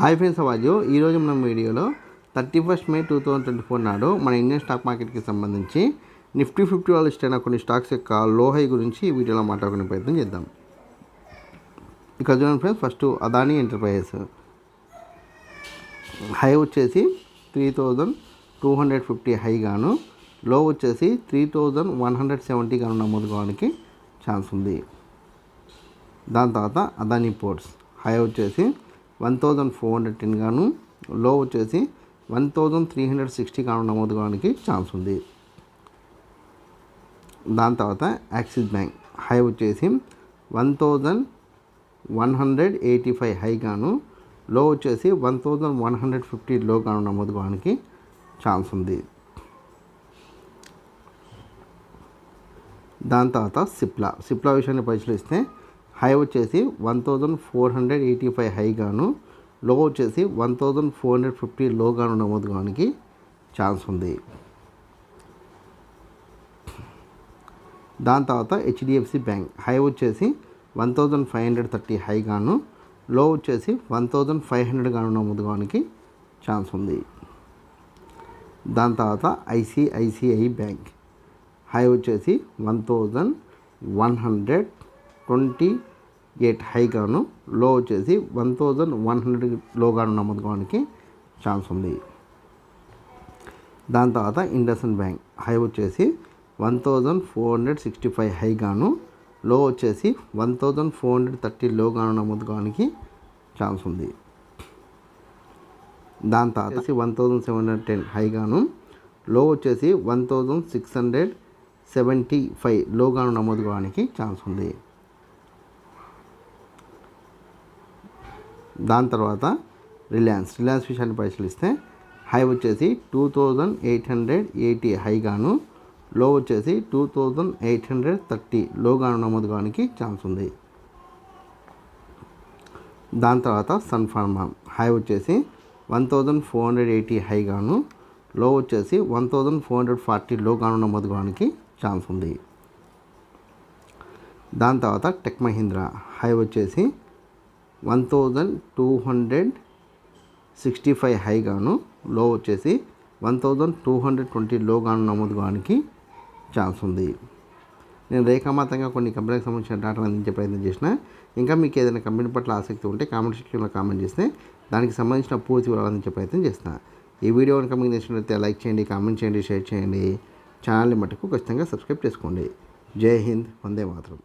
Hi friends అవాజు ఈరోజు మనం వీడియోలో thirty first May two thousand twenty four నాడు మన ఇండియన్ స్టాక్ మార్కెట్కి సంబంధించి నిఫ్టీ ఫిఫ్టీ వాళ్ళు ఇష్టమైన కొన్ని స్టాక్స్ యొక్క లో హై గురించి ఈ వీడియోలో మాట్లాడుకునే ప్రయత్నం చేద్దాం. ఇక చూడండి friends first Adani Enterprises. High వచ్చేసి three thousand two hundred fifty high గాను లో వచ్చేసి three thousand one hundred seventy గాను నమోదు కావడానికి ఛాన్స్ ఉంది. దాని తర్వాత అదానీ పోర్ట్స్. హై వచ్చేసి one thousand four hundred ten గాను లో వచ్చేసి one thousand three hundred sixty గాను నమోదు కావడానికి ఛాన్స్ ఉంది. దాని తర్వాత యాక్సిస్ బ్యాంక్ హై వచ్చేసి one thousand one hundred eighty five high గాను లో వచ్చేసి one thousand one hundred fifty low గాను నమోదు కావడానికి ఛాన్స్ ఉంది. దాని తర్వాత సిప్లా. సిప్లా విషయాన్ని పరిశీలిస్తే హై వచ్చేసి one thousand four hundred eighty five high గాను లో వచ్చేసి one thousand four hundred fifty low గాను నమోదు కావడానికి ఛాన్స్ ఉంది. దాని తర్వాత హెచ్డిఎఫ్సి బ్యాంక్. హై వచ్చేసి one thousand five hundred thirty high గాను లో వచ్చేసి వన్ థౌజండ్ ఫైవ్ హండ్రెడ్ గాను నమోదు కావడానికి ఛాన్స్ ఉంది. దాని తర్వాత ఐసిఐసిఐ బ్యాంక్. హై వచ్చేసి one thousand one hundred twenty eight హైగాను low వచ్చేసి వన్ థౌజండ్ వన్ హండ్రెడ్ లోగాను నమ్ముకోవడానికి ఛాన్స్ ఉంది. దాని తర్వాత ఇండస్ఇండ్ బ్యాంక్ హై వచ్చేసి one thousand four hundred sixty five high గాను లో వచ్చేసి one thousand four hundred thirty లోగాను నమ్ముకోవడానికి ఛాన్స్ ఉంది. దాని తర్వాత one thousand seven hundred ten హైగాను low వచ్చేసి one thousand six hundred seventy five లోగాను నమోదుకోవడానికి ఛాన్స్ ఉంది. దాని తర్వాత రిలయన్స్ రిలయన్స్ విషయాన్ని పరిశీలిస్తే హై వచ్చేసి two thousand eight hundred eighty high గాను లో వచ్చేసి two thousand eight hundred thirty low గాను నమోదు కావడానికి ఛాన్స్ ఉంది. దాని తర్వాత సన్ ఫార్మా హై వచ్చేసి one thousand four hundred eighty హైగాను low వచ్చేసి one thousand four hundred forty లోగాను నమోదు కావడానికి ఛాన్స్ ఉంది. దాని తర్వాత టెక్ మహీంద్రా హై వచ్చేసి one thousand two hundred sixty five హైగాను low వచ్చేసి one thousand two hundred twenty low గాను నమోదు కావడానికి ఛాన్స్ ఉంది. నేను రేఖామాతంగా కొన్ని కంపెనీకి సంబంధించిన డేటాను అందించే ప్రయత్నం చేసిన ఇంకా మీకు ఏదైనా కంపెనీ పట్ల ఆసక్తి ఉంటే కామెంట్ సెక్షన్లో కామెంట్ చేస్తే దానికి సంబంధించిన పూర్తి వివరాలు అందించే ప్రయత్నం చేస్తాను ఈ వీడియో కనుక మీకు నచ్చినట్లయితే లైక్ చేయండి కామెంట్ చేయండి షేర్ చేయండి. ఛానల్ని మటుకు ఖచ్చితంగా సబ్స్క్రైబ్ చేసుకోండి. జై హింద్ వందే మాత్రం.